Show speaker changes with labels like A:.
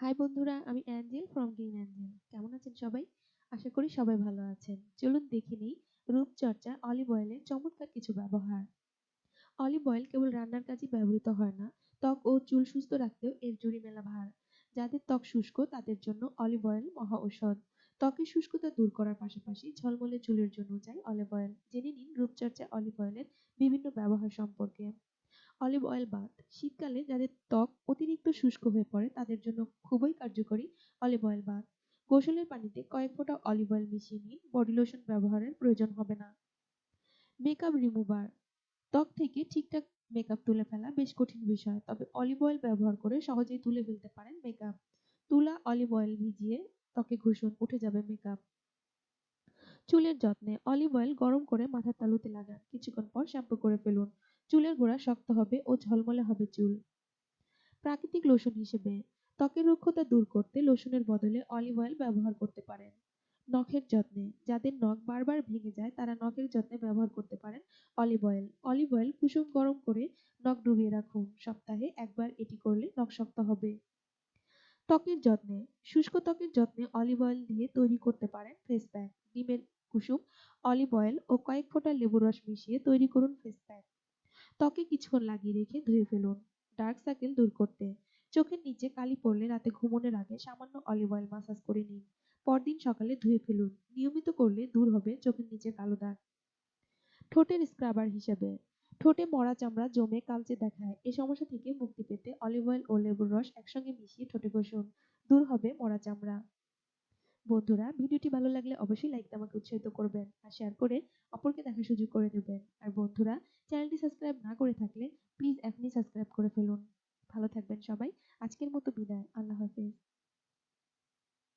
A: High বন্ধুরা, আমি Angel from green Angel কেমন আছেন সবাই? আশা করি সবাই ভালো আছেন। চলুন দেখে নিই, রূপচর্চা অলিভ অয়েলের চমৎকার কিছু ব্যবহার। অলিভ অয়েল কেবল রান্নার কাজে ব্যবহৃত হয় না, ত্বক ও চুল সুস্থ রাখতেও এর জুড়ি মেলা ভার। যাদের ত্বক শুষ্ক, তাদের জন্য অলিভ অয়েল মহা ঔষধ। ত্বকের শুষ্কতা দূর করার পাশাপাশি ঝলমলে চুলের জন্য চাই অলিভ অয়েল জেনে নিন রূপচর্চা অলিভ অয়েলের বিভিন্ন ব্যবহার সম্পর্কে। অলিভ অয়েল বাথ শীতকালে যাদের ত্বক অতিরিক্ত শুষ্ক হয়ে পড়ে, তাদের জন্য খুবই কার্যকরী অলিভ অয়েল বাথ গোসলের পানিতে কয়েক ফোঁটা অলিভ অয়েল মিশিয়ে নিন। বডি লোশন ব্যবহারের প্রয়োজন হবে না। মেকআপ রিমুভার ত্বক থেকে ঠিকঠাক মেকআপ তুলে ফেলা বেশ কঠিন বিষয়, তবে অলিভ অয়েল ব্যবহার করে সহজেই তুলে ফেলতে পারেন মেকআপ তুলা অলিভ অয়েল ভিজিয়ে ত্বকে ঘুষণ উঠে যাবে মেকআপ চুলের যত্নে অলিভ অয়েল গরম করে মাথার তালুতে লাগান। কিছুক্ষণ পর শ্যাম্পু করে ফেলুন। চুলের গোড়া শক্ত হবে ও ঝলমলে হবে চুল। প্রাকৃতিক লোশন হিসেবে ত্বকের রুক্ষতা দূর করতে লোশনের বদলে অলিভ অয়েল ব্যবহার করতে পারেন। নখের যত্নে, যাদের নখ বারবার ভেঙে যায়, তারা নখের যত্নে ব্যবহার করতে পারেন অলিভ অয়েল অলিভ অয়েল কুসুম গরম করে নখ ডুবিয়ে রাখুন। সপ্তাহে একবার এটি করলে নখ শক্ত হবে। ত্বকের যত্নে, শুষ্ক ত্বকের যত্নে অলিভ অয়েল দিয়ে তৈরি করতে পারেন ফেস প্যাক ডিমের কুসুম অলিভ অয়েল ও কয়েক ফোঁটা লেবুর রস মিশিয়ে তৈরি করুন ফেস প্যাক ত্বকে কিছুক্ষণ লাগিয়ে রেখে ধুয়ে ফেলুন। ডার্ক সার্কেল দূর করতে। চোখের নিচে কালি পড়লে রাতে ঘুমানোর আগে সামান্য অলিভ অয়েল মাসাজ করে নিন। পরদিন সকালে ধুয়ে ফেলুন। নিয়মিত করলে দূর হবে চোখের নিচে কালো দাগ। ঠোঁটের স্ক্রাবার হিসেবে। ঠোঁটে মরা চামড়া জমে কালচে দেখায়। এ সমস্যা থেকে মুক্তি পেতে অলিভ অয়েল ও লেবুর রস একসঙ্গে মিশিয়ে ঠোঁটে ঘষুন। দূর হবে মরা চামড়া। বন্ধুরা, ভিডিওটি ভালো লাগলে অবশ্যই লাইক আমাকে উৎসাহিত করবেন আর শেয়ার করে অপরকে দেখার সুযোগ করে দেবেন। আর বন্ধুরা চ্যানেলটি সাবস্ক্রাইব না করে থাকলে প্লিজ এখনই সাবস্ক্রাইব করে ফেলুন। ভালো থাকবেন সবাই। আজকের মতো বিদায়। আল্লাহ হাফেজ।